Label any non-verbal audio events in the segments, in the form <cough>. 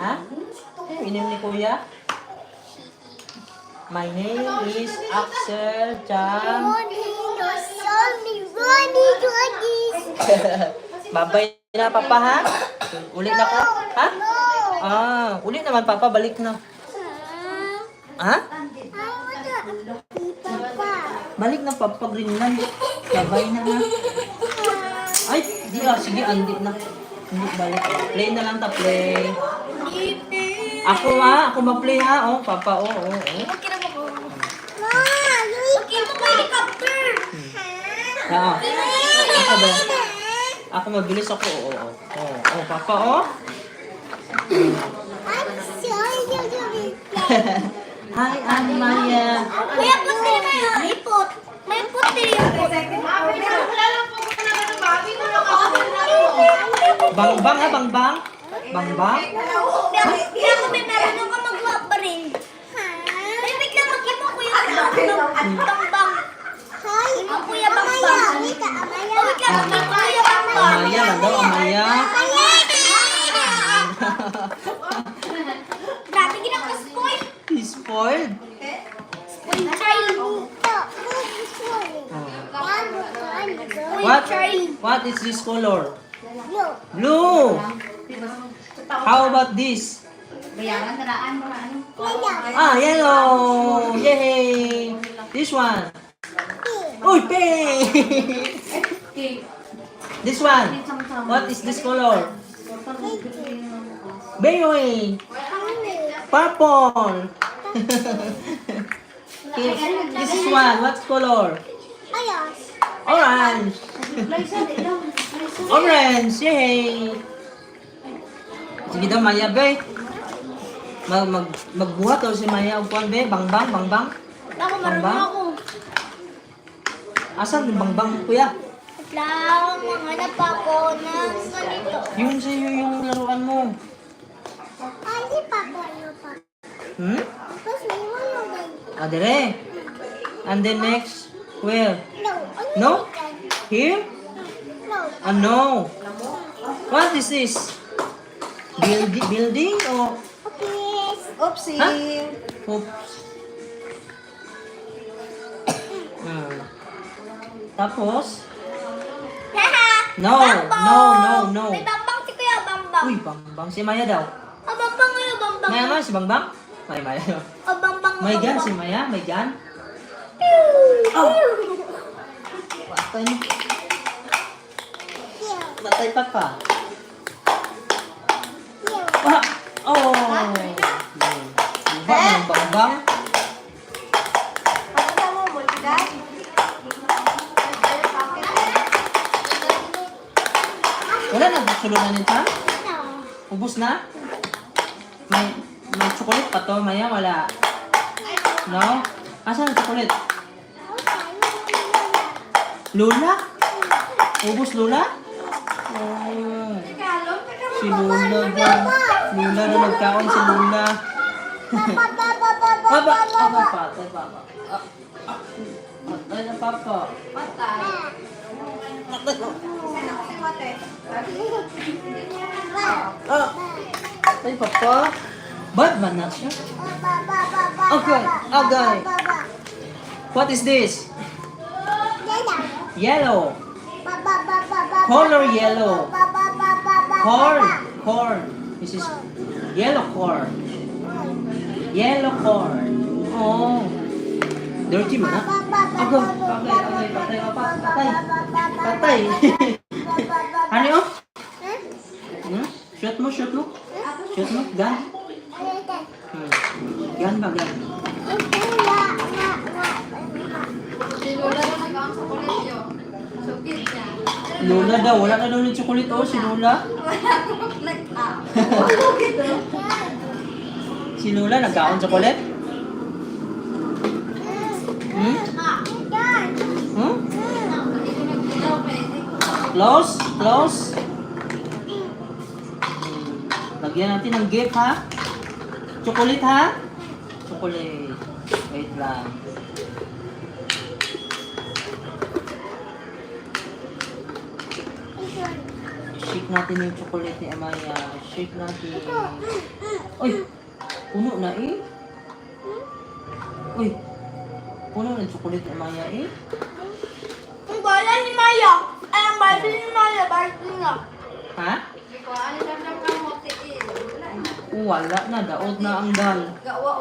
Ha? Ano inom ni Kuya? My name is Axel Chang. <laughs> Babay na, Papa, ha? Ulit na ka? Ha? Ah, ulit naman, Papa. Balik na. Ha? Balik na, Papa Greenland. Babay na, ha? Ay, di ah. Sige, andi na. Hindi balik. Play na lang ta, play. Ako ha, ako mag-play ha. Oh, Papa, oh, oh, oh. Ah, ako ba? Ako mabilis ako. Oo, oo. Oh, oh, Papa, oh. <laughs> Hi, Anne Maria. Kuya, puti na yun. May pot. May puti yung pot. Bangbang ha, bangbang. Bangbang. Hindi ako may meron ako magawa pa rin. May bigla mag-iba ko yung bangbang. Hi, ang kuya bangbang. Oh, bigla mag-iba kuya bangbang. Amaya lang daw, Amaya. Grabe gina ko spoil. Spoiled. Spoil child. What? What is this color? Blue. How about this? Ah, yellow. Yay. This one. Uy, pink. <laughs> this one. What is this color? Baby. Purple. <laughs> okay. This is one. What color? Orange. <laughs> Orange. Yay. Sige daw, Maya, be. Mag, mag, magbuhat daw si Maya. kuwan, be. Bangbang, bangbang. Ako marunong ako. Asan yung bangbang, kuya? Lang, mga napako ng ganito. Yung sa'yo yung laruan mo. Hmm? Ah, dire. And then next, where? No? Here? Ah, no. What is this? Building, building or? Oopsie. Ha? Oops. Hmm. Tapos? No, no, no, no. May bambang si Kuya Bambang. Uy, bangbang. Si Maya daw. O bambang ngayon, bambang. Maya man, si bangbang? May Maya. O bambang. May gan bambang. si Maya, may gan. Oh! Patay. Patay pa ka. Ah! Oh! Diba ang bangbang? Wala na sulunan nito? Ubus na? May may chocolate pa to, Maya? Wala. No? Asan ang chocolate? Lula? Ubus Lula? Oh. Si Lula daw. Lula na nagkaon si Lula. Papa! Papa! Patay, Papa. Ah, ah. Patay na, Papa. Patay. Ah! Patay, Papa. Bad man na siya. Okay, agay. What is this? Yellow. Color yellow. Corn. Corn. This is yellow corn. Yellow corn. Oh. Dirty mo na? Agay, agay, agay, patay, patay. Patay. ano <laughs> yun? Hmm? Shoot mo, shoot mo. Shoot mo, gun. Hmm. Gun ba, gun? Lola daw, wala na daw ng chocolate oh, si Lola. Si Lola, nagkaon chocolate? Hmm? Hmm? Close? Close? Lagyan natin ng gift ha? Chocolate ha? Chocolate. Wait lang. Shake natin yung chocolate ni Amaya. Shake natin. Uy! Puno na eh. Uy! Puno na yung chocolate ni Amaya eh. Ang bala ni Maya. Ay, ang bala ni Maya. Bala niya. Ha? Oh, wala na. Daot na ang dal. Daot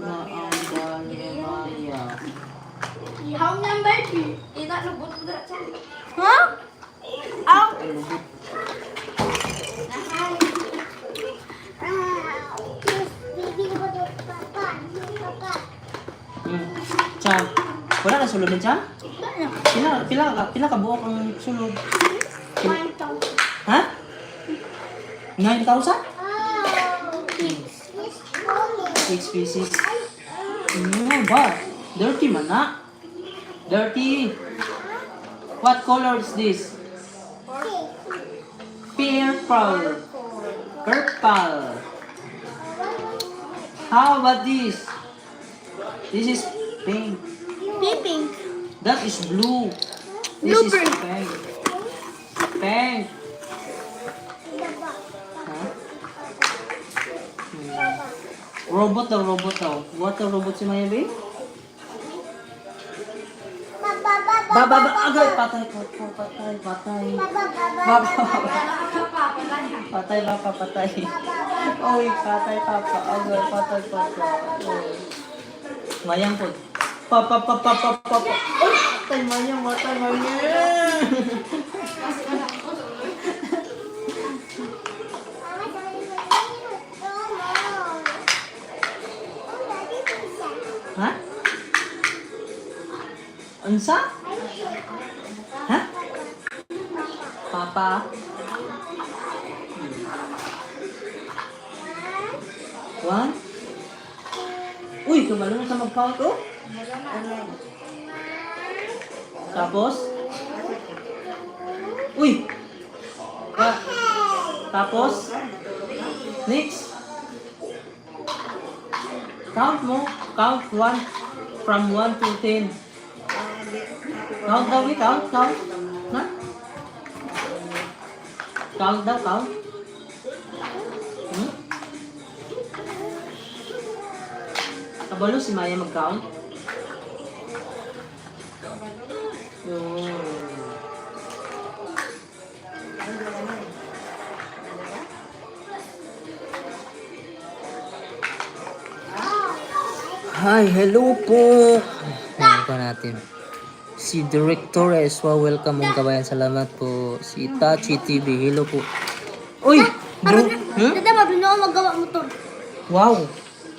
na ang dal ni Amaya. Ihaw niya baby. Ha? Ang Ay, lubot. Hmm. Chan, wala na sulod Chan? Pila, pila, ka- pila ka buok ang sulod? Ha? 9,000? 6 pieces. Ano ba? Dirty man na. Dirty. What color is this? Purple. Purple. How about this? This is pink. Piping. That is blue. This is pink. Pink. Huh? Hmm. Robot daw, robot daw. What the robot si Maya Bay? Ba, ba, ba, agay, patay, patay, patay, patay. Baba, patay, baba, patay. Oy, patay, papa, agay, patay, patay. Oy. Mayang po. Pa, pa, pa, pa, pa, pa, pa. Oy, patay, mayang, patay, mayang. Ha? Unsa? Ha? Papa? One? Uy, kumalo na sa mag-count, oh. Tapos? Uy! Ah, tapos? Next? Count mo. Count one. From 1 to 10. Count daw. Count, count. Ha? Count daw, count. Kabalo si Maya mag-count? Yun. Hi, hello po. Ano pa natin? Si Director Eswa, welcome mong kabayan. Salamat po. Si Tachi TV, hello po. Uy! Bro, hmm? Dada, ako magawa motor. Wow!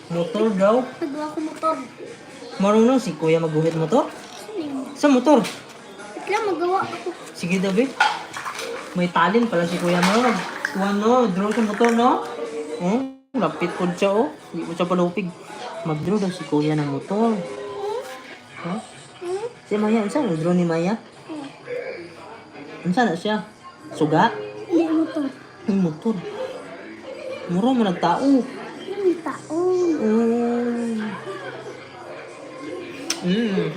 Motor daw. Nagawa ko motor. Marunong si Kuya magguhit motor? Sa motor? Wait lang, magawa ako. Sige babe. May talent pala si Kuya mo. Kuha no, draw sa motor, no? Oh, lapit ko siya, oh. Hindi ko siya palupig. Mag-draw daw si Kuya ng motor. Huh? Hmm? Si Maya, saan draw ni Maya? Saan na siya? Suga? Hindi motor. Yung motor. Mura mo nagtao. Hindi tao. Mm. Mm.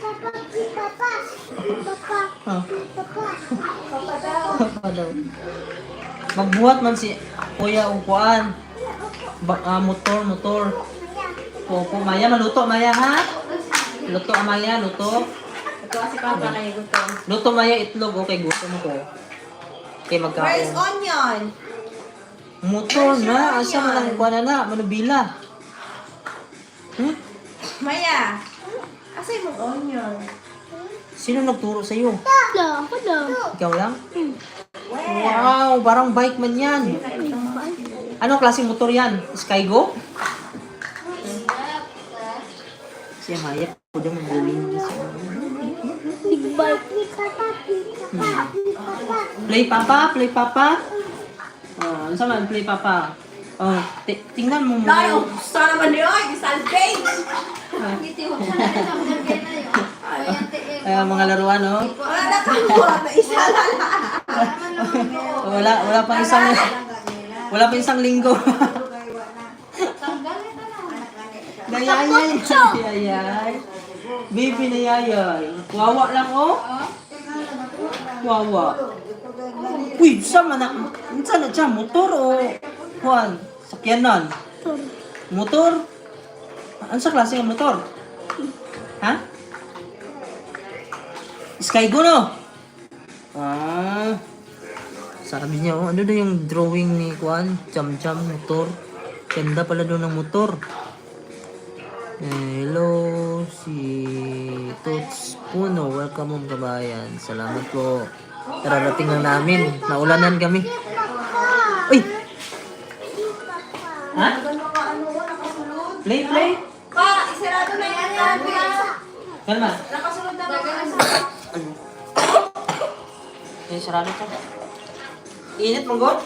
Papa, papa, Ah, papa. Papa daw. Papa daw. Magbuhat man si Kuya Ungkuan. Ba, ah, motor, motor. Opo, Maya, maluto, Maya, ha? Luto, Maya, luto. Ito kasi papa na yung gusto. Luto, Maya, itlog. Okay, gusto mo ko. Okay, Where's magkaon. onion? Motor na, asa man ang kuha na na, manubila. Hmm? Maya. Asa yung onion? Sino nagturo sa'yo? Wala, ako daw. Ikaw lang? Wow, parang bike man yan. Anong klaseng motor yan? Skygo? Si Maya, po daw magaling. Big bike. Papa, papa, papa. Play papa, play papa. Oh, ano sa man, play papa. Oh, ti- tingnan mo muna. Lalo, gusto naman yun. Salvage. Ah, Kaya mga laruan, no? Wala na kamo. Na isa na lang. Wala, wala pang isang, wala pang isang linggo. Nayayay, nayayay. Baby nayayay. Wawa lang, oh. Wawa. Uy, sama na. Unsa na siya? Motor o? Juan, sakyanan. Motor? Ano sa klase ng motor? Ha? Skygo no? Ah. Sabi niya, oh, ano na yung drawing ni Juan? Jam-jam motor. Ganda pala doon ng motor. Hello, si Toots Puno. Welcome home, kabayan. Salamat po. Kararating lang namin. Naulanan kami. Uy! Ha? Play, play. Pa, isarado na yan yan. Kalma. Nakasunod na ba? Eh, sarado to. Init mo, God?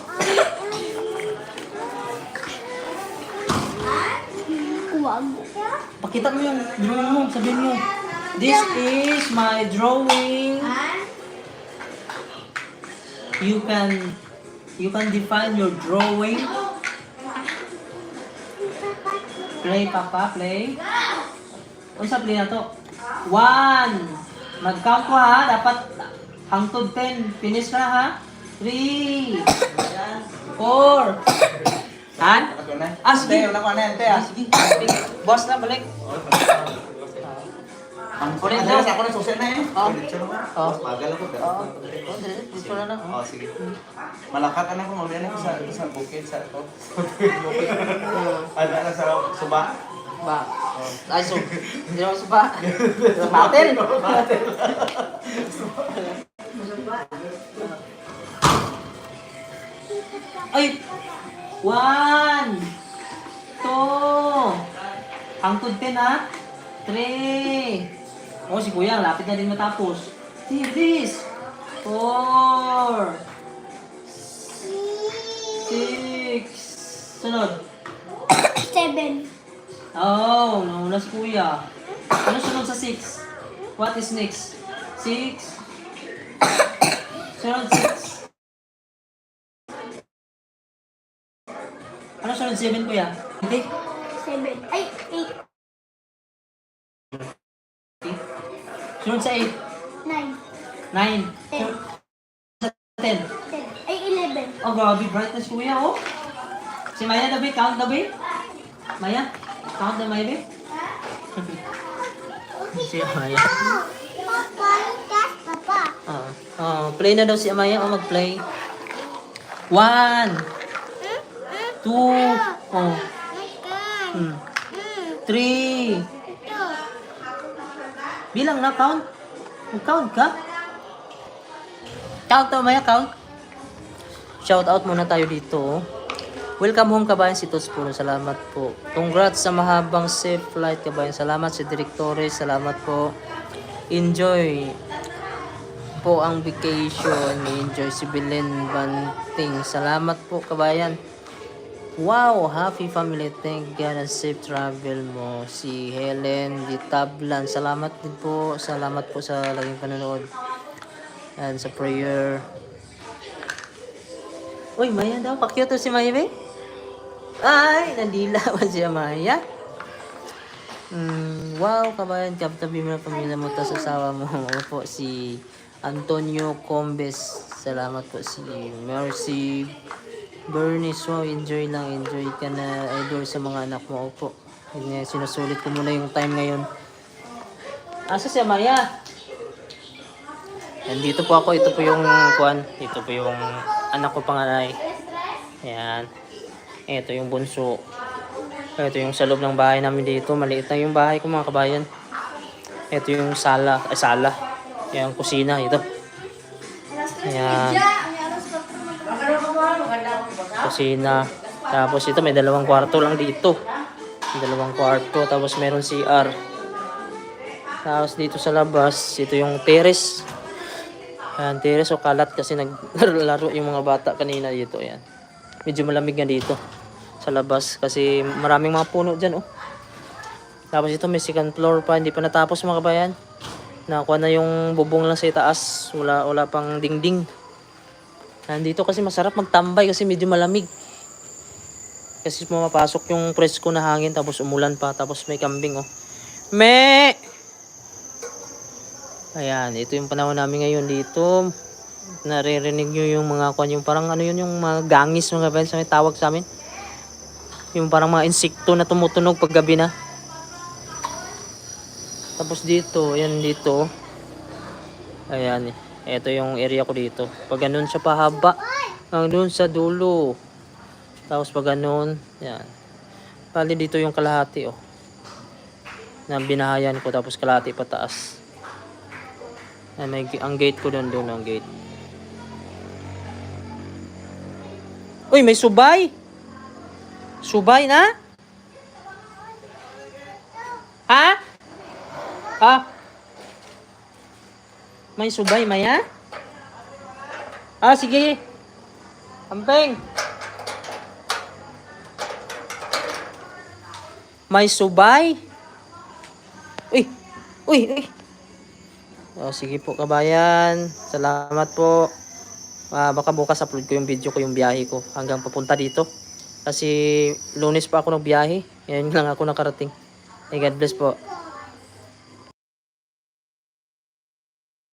Huwag. Pakita mo yung drawing mo. Sabihin mo. This is my drawing. You can you can define your drawing. Play, papa, play. Unsa play na to? One. Mag-count ko ha. Dapat hangtod 10. Finish na ha. Three. Four. Han? Ah, sige. Ah, sige. Boss na, balik. Ulit daw. Ako na susi na eh. Oh. Oh. Magal ako pero. Oo. Oh, na na. Oh, sige. Malakat na ako, mamaya na ko sa sa bukid sa to. <laughs> Ano na sa suba. Ba. Ay, so, hindi naman sa ba? Sa batel. Ay! One! Two! Hangtod ten ha? Three! Oh, si Kuya, lapit na din matapos. This! Four! Six! Sunod. Seven. Oh, nauna si Kuya. Ano sunod sa 6? What is next? 6? Sunod 6. Ano sunod 7, Kuya? Hindi. Seven. Ay, eight. Sunod sa 8. Nine. 9. Sunod sa 10. Ten. Ay, eleven. Oh, grabe, brightness, Kuya, oh. Si Maya, dabi, count dabi. Maya, count na Maya, dabi. si Maya. Ah, oh, play na daw si Amaya. Oh, mag-play. One. Two. Oh. Hmm. Three. Bilang na, count. Mag-count ka. Count to, Amaya, count. Shout out muna tayo dito. Welcome home kabayan si Tots Puro. Salamat po. Congrats sa mahabang safe flight kabayan. Salamat si Directores. Salamat po. Enjoy po ang vacation. Enjoy si Belen Banting. Salamat po kabayan. Wow, happy family. Thank God and safe travel mo. Si Helen Di Tablan. Salamat din po. Salamat po sa laging panonood. And sa prayer. Uy, Maya daw. Pakyoto si Maya, be. Ay, nandilawan <laughs> si Maya. Mm, wow, kabayan, kaptabi mo na pamilya mo, tas asawa mo. <laughs> Ako po, si Antonio Combes. Salamat po si Mercy Bernice. Wow, enjoy lang, enjoy ka na idol sa mga anak mo. Opo. Yun nga, sinusulit ko muna yung time ngayon. Asa si Maya? Nandito po ako. Ito po yung kuan. Ito po yung anak ko panganay. Ayan. Ito yung bunso. Ito yung sa loob ng bahay namin dito. Maliit lang yung bahay ko mga kabayan. Ito yung sala. Ay, sala. Yung kusina. Ito. Ayan. Kusina. Tapos ito may dalawang kwarto lang dito. Dalawang kwarto. Tapos meron CR. Tapos dito sa labas, ito yung terrace. Ayan, terrace o kalat kasi naglaro yung mga bata kanina dito. Ayan. Medyo malamig nga dito sa labas kasi maraming mga puno dyan. Oh. Tapos ito may second floor pa. Hindi pa natapos mga kabayan. Nakuha na yung bubong lang sa itaas. Wala, wala pang dingding. Nandito kasi masarap magtambay kasi medyo malamig. Kasi pumapasok yung presko na hangin tapos umulan pa tapos may kambing oh. Me! Ayan, ito yung panahon namin ngayon dito. naririnig nyo yung mga kwan, yung parang ano yun, yung mga gangis mga friends, may tawag sa amin. Yung parang mga insekto na tumutunog pag gabi na. Tapos dito, yan dito. Ayan, ito yung area ko dito. Pag ganun siya pahaba, hanggang sa dulo. Tapos pag ganun, yan. Bali dito yung kalahati, oh. Na binahayan ko, tapos kalahati pataas. Ay, may, ang gate ko doon, doon ang gate. Uy, may subay! Subay na? Ha? Ha? May subay, Maya? Ah, sige. Ampeng. May subay? Uy! Uy! Uy! Oh, sige po kabayan. Salamat po. Ah, baka bukas upload ko yung video ko yung biyahe ko hanggang papunta dito. Kasi lunes pa ako nagbiyahe. Ngayon lang ako nakarating. Hey, God bless po.